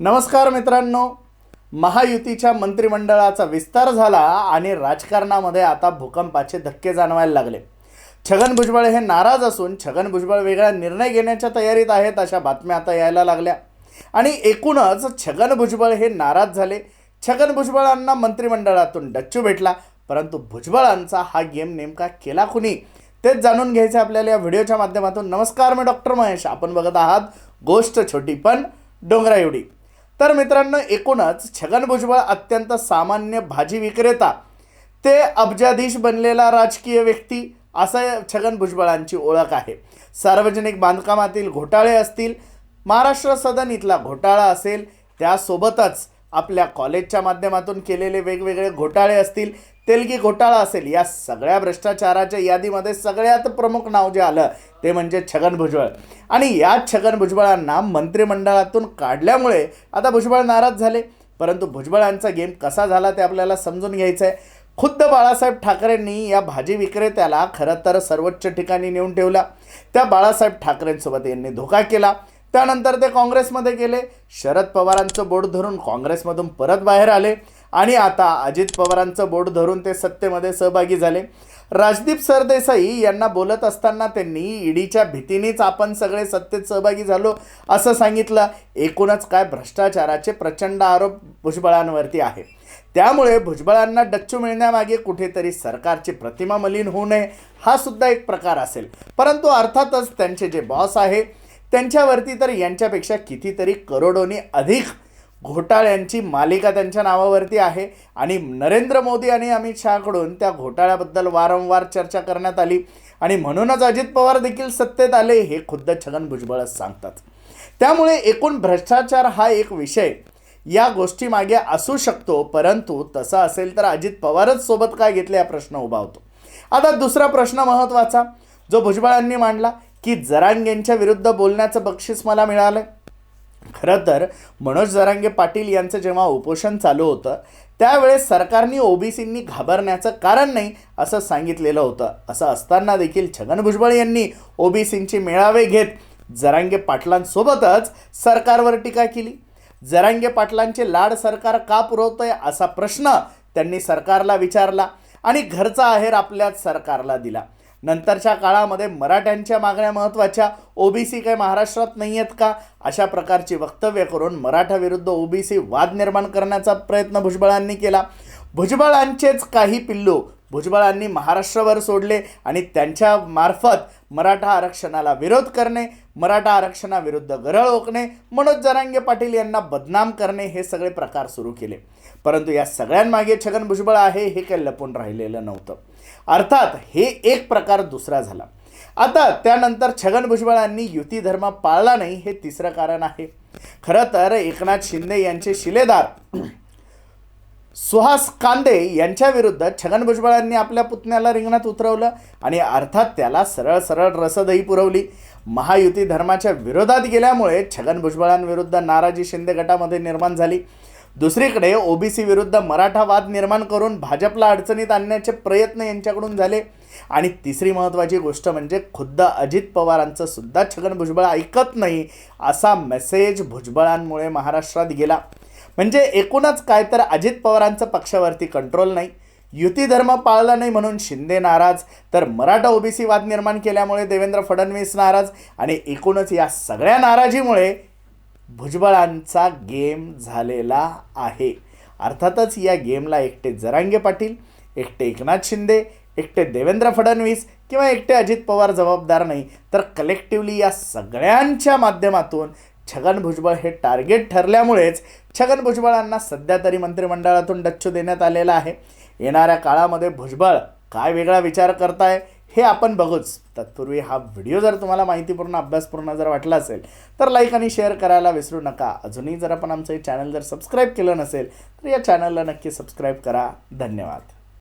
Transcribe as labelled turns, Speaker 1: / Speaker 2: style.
Speaker 1: नमस्कार मित्रांनो. महायुतीच्या मंत्रिमंडळाचा विस्तार झाला आणि राजकारणामध्ये आता भूकंपाचे धक्के जाणवायला लागले. छगन भुजबळ हे नाराज असून छगन भुजबळ वेगळा निर्णय घेण्याच्या तयारीत आहेत अशा बातम्या आता यायला लागल्या. आणि एकूणच छगन भुजबळ हे नाराज झाले. छगन भुजबळांना मंत्रिमंडळातून डच्चू भेटला परंतु भुजबळांचा हा गेम नेमका केला कुणी? तेच जाणून घ्यायचं आपल्याला या व्हिडिओच्या माध्यमातून. नमस्कार मी डॉक्टर महेश. आपण बघत आहात गोष्ट छोटी पण डोंगरा एवढी तर मित्रांनो एकूणच छगन भुजबळ अत्यंत सामान्य भाजी विक्रेता. ते अब्जाधीश बनलेला राजकीय व्यक्ती असं छगन भुजबळांची ओळख आहे. सार्वजनिक बांधकामातील घोटाळे असतील महाराष्ट्र सदन इथला घोटाळा असेल त्यासोबतच आपल्या कॉलेजच्या माध्यमातून केलेले वेगवेगळे घोटाळे असतील तेलगी घोटाळा असेल या सगळ्या भ्रष्टाचाराच्या यादीमध्ये सगळ्यात प्रमुख नाव जे आलं ते म्हणजे छगन भुजबळ. आणि या छगन भुजबळांना मंत्रिमंडळातून काढल्यामुळे आता भुजबळ नाराज झाले. परंतु भुजबळांचा गेम कसा झाला ते आपल्याला समजून घ्यायचं आहे खुद्द बाळासाहेब ठाकरेंनी या भाजी विक्रेत्याला खरं तर सर्वोच्च ठिकाणी नेऊन ठेवला. त्या बाळासाहेब ठाकरेंसोबत यांनी धोका केला. त्यानंतर ते काँग्रेसमध्ये गेले. शरद पवारांचं बोट धरून काँग्रेसमधून परत बाहेर आले. आणि आता अजित पवारांचं बोट धरून ते सत्तेमध्ये सहभागी झाले. राजदीप सरदेसाई यांना बोलत असताना त्यांनी ईडीच्या भीतीनेच आपण सगळे सत्तेत सहभागी झालो असं सांगितलं. एकूणच काय भ्रष्टाचाराचे प्रचंड आरोप भुजबळांवरती आहे. त्यामुळे भुजबळांना डच्चू मिळण्यामागे कुठेतरी सरकारची प्रतिमा मलिन होऊ नये हा सुद्धा एक प्रकार असेल. परंतु अर्थातच त्यांचे जे बॉस आहे त्यांच्यावरती तर यांच्यापेक्षा कितीतरी करोडोनी अधिक घोटाळ्यांची मालिका त्यांच्या नावावरती आहे. आणि नरेंद्र मोदी आणि अमित शहाकडून त्या घोटाळ्याबद्दल वारंवार चर्चा करण्यात आली. आणि म्हणूनच अजित पवार देखील सत्तेत आले हे खुद्द छगन भुजबळच सांगतात. त्यामुळे एकूण भ्रष्टाचार हा एक विषय. या गोष्टीमागे असू शकतो परंतु तसं असेल तर अजित पवारच सोबत काय घेतले हा प्रश्न उभा होतो. आता दुसरा प्रश्न महत्त्वाचा जो भुजबळांनी मांडला की जरांगेंच्या विरुद्ध बोलण्याचं बक्षीस मला मिळालं. खरं तर मनोज जरांगे पाटील यांचं जेव्हा उपोषण चालू होतं त्यावेळेस सरकारने ओबीसींनी घाबरण्याचं कारण नाही असं सांगितलेलं होतं. असं असताना देखील छगन भुजबळ यांनी ओबीसींची मेळावे घेत जरांगे पाटलांसोबतच सरकारवर टीका केली. जरांगे पाटलांचे लाड सरकार का पुरवतंय असा प्रश्न त्यांनी सरकारला विचारला आणि घरचा आहेर आपल्याच सरकारला दिला. नंतरच्या काळामध्ये मराठ्यांच्या मागण्या महत्त्वाच्या ओबीसी काही महाराष्ट्रात नाही आहेत का? अशा प्रकारची वक्तव्य करून मराठा विरुद्ध ओबीसी वाद निर्माण करण्याचा प्रयत्न भुजबळांनी केला. भुजबळांचेच काही पिल्लू भुजबळांनी महाराष्ट्रभर सोडले आणि त्यांच्या मार्फत मराठा आरक्षणाला विरोध करणे मराठा आरक्षणाविरुद्ध गरळ ओकणे मनोज जरांगे पाटील यांना बदनाम करणे हे सगळे प्रकार सुरू केले. परंतु या सगळ्यांमागे छगन भुजबळ आहे हे काही लपून राहिलेलं नव्हतं. अर्थात हे एक प्रकार दुसरा झाला. आता त्यानंतर छगन भुजबळांनी युती धर्म पाळला नाही हे तिसरं कारण आहे. खरं तर एकनाथ शिंदे यांचे शिलेदार सुहास कांदे यांच्या विरुद्ध छगन भुजबळांनी आपल्या पुतण्याला रिंगणात उतरवलं आणि अर्थात त्याला सरळ सरळ रसदही पुरवली. महायुती धर्माच्या विरोधात गेल्यामुळे छगन भुजबळांविरुद्ध नाराजी शिंदे गटामध्ये निर्माण झाली. दुसरीकडे ओबीसी विरुद्ध मराठा वाद निर्माण करून भाजपला अडचणीत आणण्याचे प्रयत्न यांच्याकडून झाले. आणि तिसरी महत्त्वाची गोष्ट म्हणजे खुद्द अजित पवारांचं सुद्धा छगन भुजबळ ऐकत नाही असा मेसेज भुजबळांमुळे महाराष्ट्रात गेला. म्हणजे एकूणच काय तर अजित पवारांचं पक्षावरती कंट्रोल नाही. युती धर्म पाळला नाही म्हणून शिंदे नाराज. तर मराठा ओबीसी वाद निर्माण केल्यामुळे देवेंद्र फडणवीस नाराज आणि एकूणच या सगळ्या नाराजीमुळे भुजबळांचा गेम झालेला आहे. अर्थातच या गेमला एकटे जरांगे पाटील एकटे एकनाथ शिंदे एकटे देवेंद्र फडणवीस किंवा एकटे अजित पवार जबाबदार नाही. तर कलेक्टिवली या सगळ्यांच्या माध्यमातून छगन भुजबळ हे टार्गेट ठरल्यामुळेच छगन भुजबळांना सध्या तरी मंत्रिमंडळातून डच्चू देण्यात आलेला आहे. येणाऱ्या काळामध्ये भुजबळ काय वेगळा विचार करताय हे आपण बघूच. तत्पूर्वी हा व्हिडिओ जर तुम्हाला माहितीपूर्ण अभ्यासपूर्ण जर वाटला असेल तर लाईक आणि शेअर करायला विसरू नका. अजूनही जर आपण आमचं हे चॅनल जर सबस्क्राईब केलं नसेल तर या चॅनलला नक्की सबस्क्राईब करा. धन्यवाद.